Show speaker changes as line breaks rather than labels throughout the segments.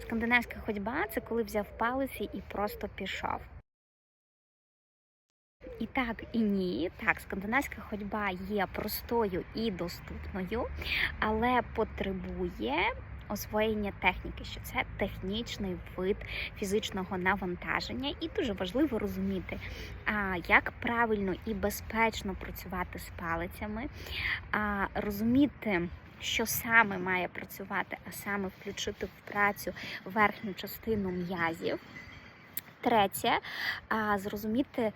Скандинавська ходьба це коли взяв палиці і просто пішов. І так, і ні. Так, скандинавська ходьба є простою і доступною, але потребує освоєння техніки, що це технічний вид фізичного навантаження, і дуже важливо розуміти, як правильно і безпечно працювати з палицями, розуміти. Що саме має працювати, а саме включити в працю верхню частину м'язів. Третє, зрозуміти,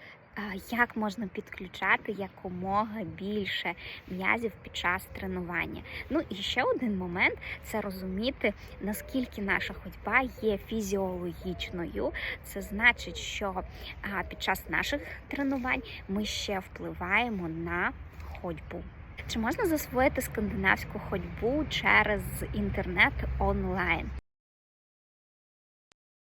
як можна підключати якомога більше м'язів під час тренування. Ну і ще один момент це розуміти, наскільки наша ходьба є фізіологічною. Це значить, що під час наших тренувань ми ще впливаємо на ходьбу. Чи можна засвоїти скандинавську ходьбу через інтернет онлайн?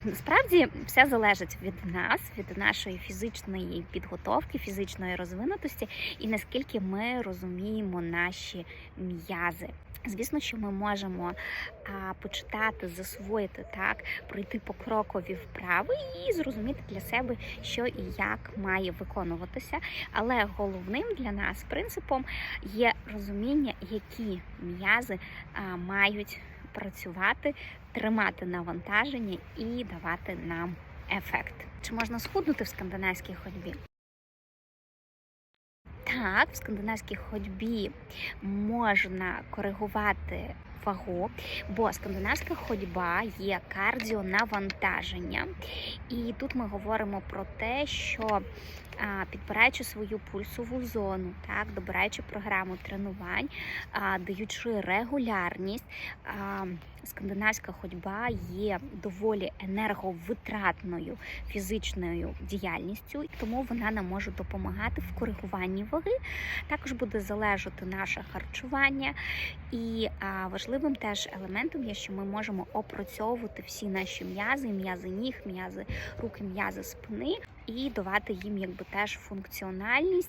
Насправді все залежить від нас, від нашої фізичної підготовки, фізичної розвинутості і наскільки ми розуміємо наші м'язи. Звісно, що ми можемо а, почитати, засвоїти так, пройти покрокові вправи і зрозуміти для себе, що і як має виконуватися. Але головним для нас принципом є розуміння, які м'язи мають працювати, тримати навантаження і давати нам ефект. Чи можна схуднути в скандинавській ходьбі? Так, в скандинавській ходьбі можна коригувати вагу, бо скандинавська ходьба є кардіонавантаження. І тут ми говоримо про те, що підбираючи свою пульсову зону, так, добираючи програму тренувань, даючи регулярність, скандинавська ходьба є доволі енерговитратною фізичною діяльністю, тому вона нам може допомагати в коригуванні ваги. Також буде залежати наше харчування, і важливим теж елементом є, що ми можемо опрацьовувати всі наші м'язи, м'язи ніг, м'язи рук, і м'язи спини, і давати їм якби теж функціональність.